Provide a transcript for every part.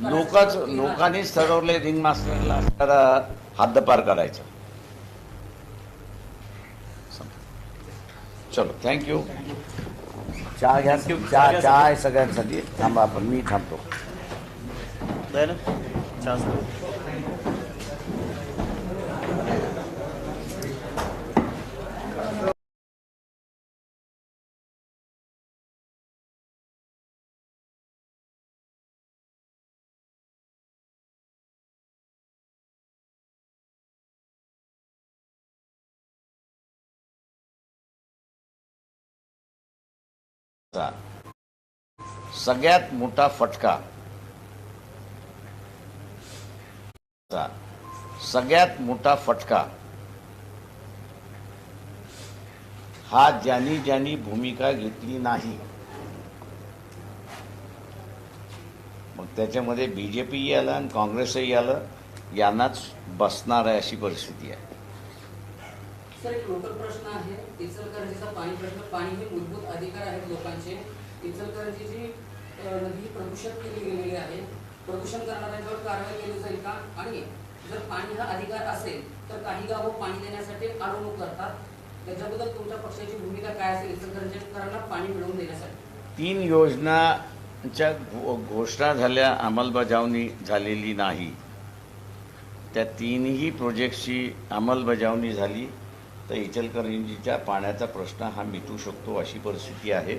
लोकच. लोकांनीच ठरवले रिंग मास्टरला तर हद्दपार करायचं. चलो थँक्यू चहा घ्या चहा चहा आहे सगळ्यांसाठी. थांबा आपण मी थांबतो. चा सगळ्यात मोठा फटका. चा. सगळ्यात मोठा फटका. हा ज्यांनी ज्यांनी भूमिका घेतली नाही. मग त्याच्यामध्ये बीजेपीही आलं आणि काँग्रेसही आलं. यांनाच बसणार आहे अशी परिस्थिती आहे. सर एक लोकल प्रश्न आहे. इचलकरंजीचा पाणी प्रश्न पाणी हे मूलभूत अधिकार आहेत लोकांचे. इचलकरंजीची नदी प्रदूषण केली गेलेली आहे. प्रदूषण करणाऱ्यांवर कारवाई केली जाईल का? आणि जर पाणी हा अधिकार असेल तर काही गावं पाणी देण्यासाठी अडवणूक करतात. त्याच्याबद्दल तुमच्या पक्षाची भूमिका काय असेल इचलकरंजीकरांना पाणी मिळवून देण्यासाठी? तीन योजनाच्या घो- घोषणा झाल्या अंमलबजावणी झालेली नाही. त्या तीनही प्रोजेक्टची अंमलबजावणी झाली. तर इचलकरंजीच्या पाण्याचा प्रश्न हा मिटू शकतो अशी परिस्थिती आहे.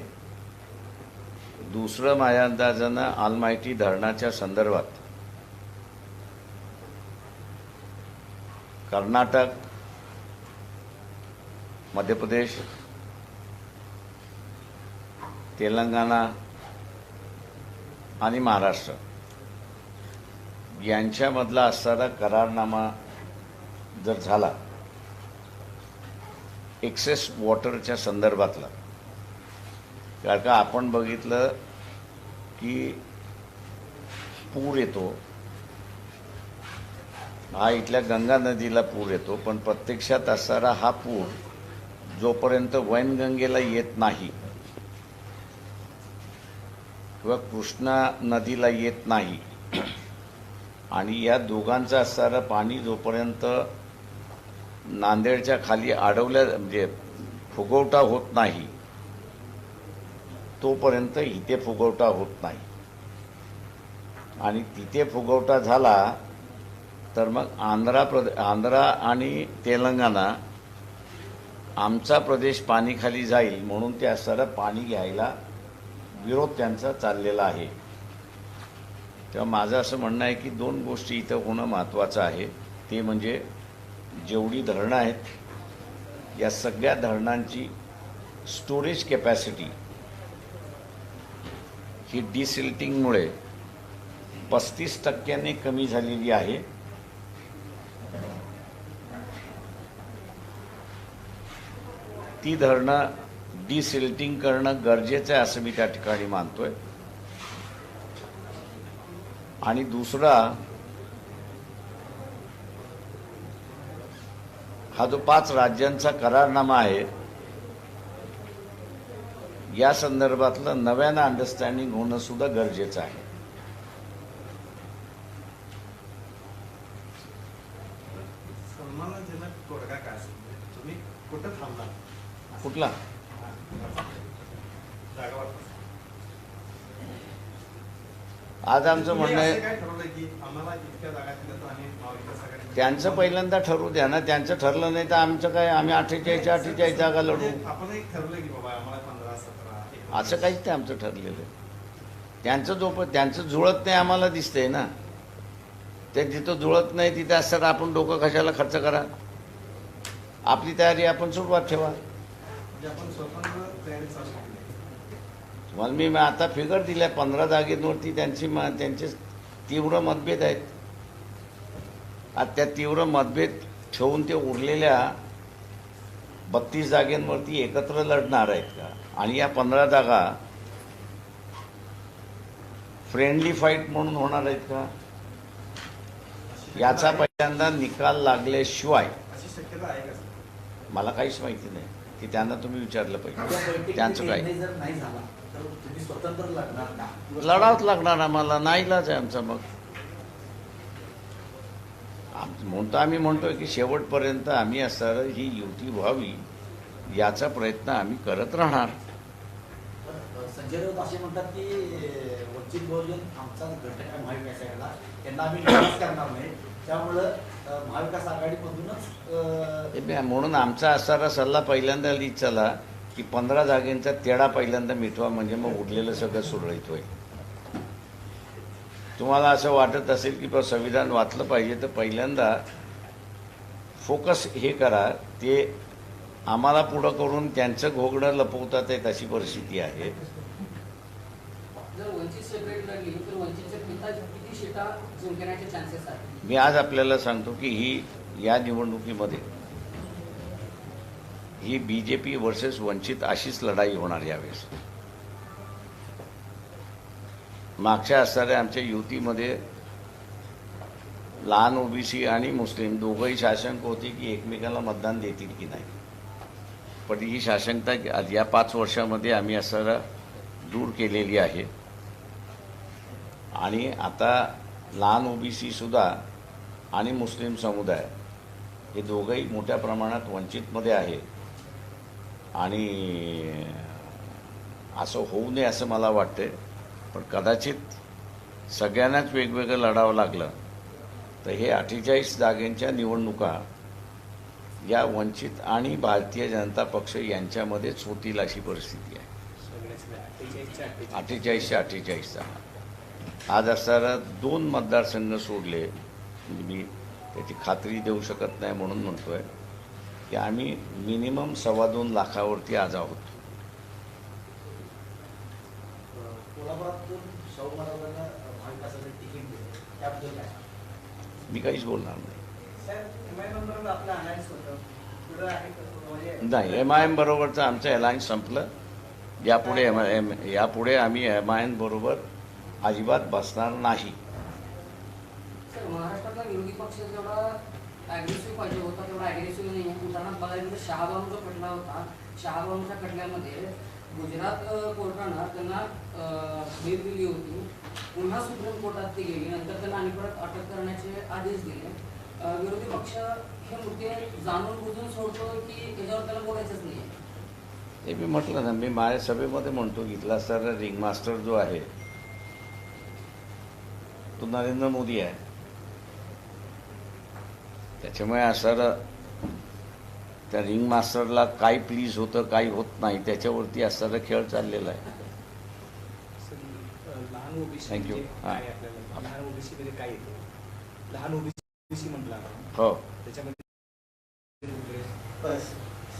दुसरं माझ्या अंदाजानं आलमायटी धरणाच्या संदर्भात कर्नाटक मध्य प्रदेश तेलंगणा आणि महाराष्ट्र यांच्यामधला असणारा करारनामा जर झाला एक्सेस वॉटरच्या संदर्भातला. कारण का आपण बघितलं की पूर येतो. हा इथल्या गंगा नदीला पूर येतो पण प्रत्यक्षात असणारा हा पूर जोपर्यंत वैनगंगेला येत नाही किंवा कृष्णा नदीला येत नाही आणि या दोघांचं असणारं पाणी जोपर्यंत नांदेडच्या खाली अडवल्या म्हणजे फुगवटा होत नाही. तोपर्यंत इथे फुगवटा होत नाही. आणि तिथे फुगवटा झाला तर मग आंध्रा प्रदे आंध्रा आणि तेलंगणा आमचा प्रदेश पाणीखाली जाईल म्हणून ते असणारं पाणी घ्यायला विरोध त्यांचा चाललेला आहे. तेव्हा माझं असं म्हणणं आहे की दोन गोष्टी इथं होणं महत्त्वाचं आहे. ते म्हणजे जेवढी धरणं आहेत या सगळ्या धरणांची स्टोरेज कॅपॅसिटी ही डिसिल्टिंगमुळे पस्तीस टक्क्याने कमी झालेली आहे. ती धरणं डिसिल्टिंग करणं गरजेचं आहे असं मी त्या ठिकाणी मानतोय. आणि दुसरा हा जो पाच राज्यांचा करारनामा आहे या संदर्भातलं नव्यानं अंडरस्टँडिंग होणं सुद्धा गरजेचं आहे. कुठला? आज आमचं म्हणणं आहे त्यांचं पहिल्यांदा ठरवू द्या ना. त्यांचं ठरलं नाही तर आमचं काय? आम्ही अठ्ठेचाळीसच्या अठ्ठेचाळीस जागा लढू. म्हणजे असं काहीच नाही आमचं ठरलेलं. त्यांचं जो त्यांचं जुळत नाही आम्हाला दिसतंय ना. ते जिथं जुळत नाही तिथे असतात. आपण डोकं कशाला खर्च करा? आपली तयारी आपण सुरुवात ठेवा. मग मी आता फिगर दिल्या पंधरा जागेवरती त्यांची म- त्यांचे तीव्र मतभेद आहेत. आता त्या तीव्र मतभेद ठेवून ते उरलेल्या बत्तीस जागेंवरती एकत्र लढणार आहेत का? आणि या पंधरा जागा फ्रेंडली फाईट म्हणून होणार आहेत का? याचा पहिल्यांदा निकाल लागल्याशिवाय मला काहीच माहिती नाही. की त्यांना तुम्ही विचारलं पाहिजे. त्यांचं काय? तर तर तुम्ही स्वतंत्र लढणार का? लढावंच लागणार आम्हाला. आहे आमचा मग. म्हणतो आम्ही म्हणतोय की शेवटपर्यंत आम्ही असणार ही युती व्हावी याचा प्रयत्न आम्ही करत राहणार. संजय राऊत असे म्हणतात की वंचित बहुजन आमचा घटक आहे महाविकास आघाडीला त्यांना आम्ही करणार नाही. त्यामुळं महाविकास आघाडीमधूनच म्हणून आमचा असणारा सल्ला पहिल्यांदा चला. की पंधरा जागेंचा तेढा पहिल्यांदा मिटवा म्हणजे मग उरलेलं सगळं सुरळीत होईल तुम्हाला असं वाटत असेल की बा संविधान वाचलं पाहिजे तर पहिल्यांदा फोकस हे करा. ते आम्हाला पुढं करून त्यांचं घोगणं लपवतात आहे तशी परिस्थिती आहे. मी आज आपल्याला सांगतो की ही या निवडणुकीमध्ये ही बी जे पी वर्सेस वंचित अशीच लढाई होणार यावेळेस. मागच्या असणाऱ्या आमच्या युतीमध्ये लहान ओबीसी आणि मुस्लिम दोघंही शासंक होती की एकमेकाला मतदान देतील की नाही. पण ही शासंकता आज या पाच वर्षामध्ये आम्ही असणारा दूर केलेली आहे. आणि आता लहान ओबीसी सुद्धा आणि मुस्लिम समुदाय हे दोघंही मोठ्या प्रमाणात वंचितमध्ये आहे. आणि असं होऊ नये असं मला वाटते पण कदाचित सगळ्यांनाच वेगवेगळं लढावं लागलं तर हे अठ्ठेचाळीस जागेंच्या निवडणुका या वंचित आणि भारतीय जनता पक्ष यांच्यामध्येच होतील अशी परिस्थिती आहे. अठ्ठेचाळीसशे अठ्ठेचाळीसचा. आज असणारा दोन मतदारसंघ सोडले म्हणजे मी त्याची खात्री देऊ शकत नाही म्हणून म्हणतो आहे की आम्ही मिनिमम सव्वा दोन लाखावरती आज आहोत मी काहीच बोलणार नाही. आपलं अनायन्स होतं. पुढं आहे का? म्हणजे नाही एम आय एम बरोबरचं आमचं अलायन्स संपलं. यापुढे एम आय एम यापुढे आम्ही एम आय एम बरोबर अजिबात बसणार नाही. ॲग्रेसिव्ह पाहिजे होता तेवढा ॲग्रेसिव्ह नाही आहे. उदाहरणार्थ बघायला गेलं शहाबानूचा खटला होता. शहाबानूच्या खटल्यामध्ये गुजरात कोर्टानं त्यांना भेट दिली होती. पुन्हा सुप्रीम कोर्टात ती गेली. नंतर त्यांना आणि परत अटक करण्याचे आदेश दिले. विरोधी पक्ष हे मुद्दे जाणून बुजून सोडतो की त्याच्यावर त्याला बोलायचंच नाही. ते मी म्हटलं ना मी माझ्या सभेमध्ये म्हणतो इथला सर रिंगमास्टर जो आहे तो नरेंद्र मोदी आहे. त्याच्यामुळे असं त्या रिंग मास्टरला काय प्लीज होतं काही होत नाही त्याच्यावरती असणारा खेळ चाललेला आहे. लहान ओबीसी Thank you. म्हणजे हा. काय आपल्याला? लहान ओबीसी मध्ये काय येतं? लहान ओबीसी म्हटलं आपण. हो. त्याच्यामध्ये वगैरे बस.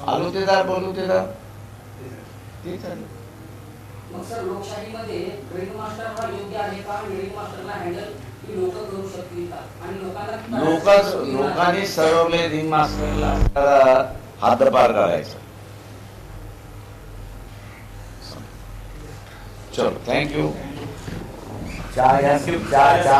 आलो ते दार बोलू ते दार. ते चालेल. मग सर लोकशाहीमध्ये ड्रिल मास्टर हा योग्य आहे का? ड्रिल मास्टरला हँडल ही लोक करू शकतील का? आणि लोकांना लोक लोकांनी सरवले रिंग मास्टरला हातभार करायचा चलो थँक्यू चहा